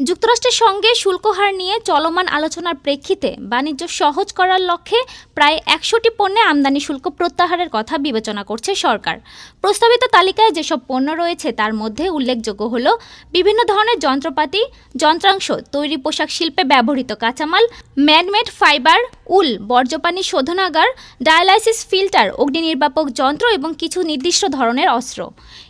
যুক্তরাষ্ট্রের সঙ্গে শুল্ক হার নিয়ে চলমান আলোচনার প্রেক্ষিতে বাণিজ্য সহজ করার লক্ষ্যে প্রায় একশোটি পণ্যে আমদানি শুল্ক প্রত্যাহারের কথা বিবেচনা করছে সরকার। প্রস্তাবিত তালিকায় যেসব পণ্য রয়েছে তার মধ্যে উল্লেখযোগ্য হল বিভিন্ন ধরনের যন্ত্রপাতি, যন্ত্রাংশ, তৈরি পোশাক শিল্পে ব্যবহৃত কাঁচামাল, ম্যানমেড ফাইবার উল, বর্জ্যপানি শোধনাগার, ডায়ালাইসিস ফিল্টার অগ্নি নির্বাপক যন্ত্র এবং কিছু নির্দিষ্ট ধরনের অস্ত্র।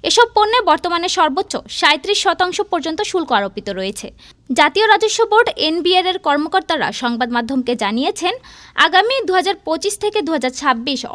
এসব পণ্যে বর্তমানে সর্বোচ্চ সাঁত্রিশ শতাংশ পর্যন্ত শুল্ক আরোপিত রয়েছে। জাতীয় রাজস্ব বোর্ড এনবিআর এর কর্মকর্তারা সংবাদ মাধ্যমকে জানিয়েছেন, আগামী দু পঁচিশ থেকে দু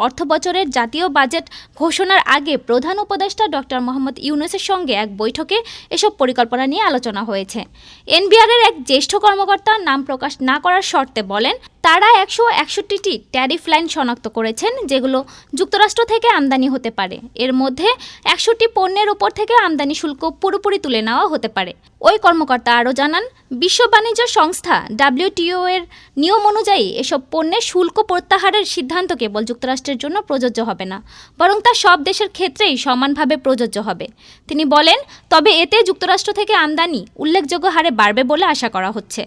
অর্থ বছরের জাতীয় বাজেট ঘোষণার আগে প্রধান উপদেষ্টা ডক্টর মোহাম্মদ ইউনুসের সঙ্গে এক বৈঠকে এসব পরিকল্পনা নিয়ে আলোচনা হয়েছে। এনবিআর এর এক জ্যেষ্ঠ কর্মকর্তা নাম প্রকাশ না করার শর্তে বলেন, তারা একশো একষট্টিটি ট্যারিফ লাইন শনাক্ত করেছেন, যেগুলো যুক্তরাষ্ট্র থেকে আমদানি হতে পারে। এর মধ্যে একষট্টি পণ্যের উপর থেকে আমদানি শুল্ক পুরোপুরি তুলে নেওয়া হতে পারে। ওই কর্মকর্তা আরও জানান বিশ্ব বাণিজ্য সংস্থা ডাব্লিউটিও এর নিয়ম অনুযায়ী এসব পণ্যের শুল্ক প্রত্যাহারের সিদ্ধান্ত কেবল যুক্তরাষ্ট্রের জন্য প্রযোজ্য হবে না, বরং তা সব দেশের ক্ষেত্রেই সমানভাবে প্রযোজ্য হবে। তিনি বলেন, তবে এতে যুক্তরাষ্ট্র থেকে আমদানি উল্লেখযোগ্য হারে বাড়বে বলে আশা করা হচ্ছে।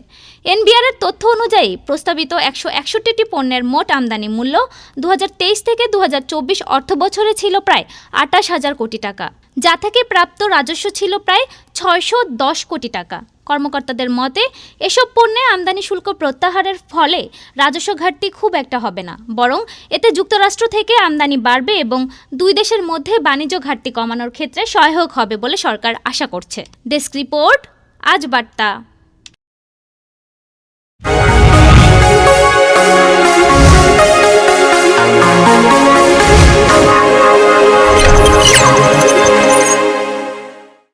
এনবিআর এর তথ্য অনুযায়ী প্রস্তাবিত একশো একষট্টিটি পণ্যের মোট আমদানি মূল্য দু হাজার তেইশ থেকে দু হাজার চব্বিশ অর্থ বছরে ছিল প্রায় আটাশ হাজার কোটি টাকা, যা থেকে প্রাপ্ত রাজস্ব ছিল প্রায় ছয়শো দশ কোটি টাকা। কর্মকর্তাদের মতে, এসব পণ্যে আমদানি শুল্ক প্রত্যাহারের ফলে রাজস্ব ঘাটতি খুব একটা হবে না, বরং এতে যুক্তরাষ্ট্র থেকে আমদানি বাড়বে এবং দুই দেশের মধ্যে বাণিজ্য ঘাটতি কমানোর ক্ষেত্রে সহায়ক হবে বলে সরকার আশা করছে। ডেস্ক রিপোর্ট, আজ বার্তা।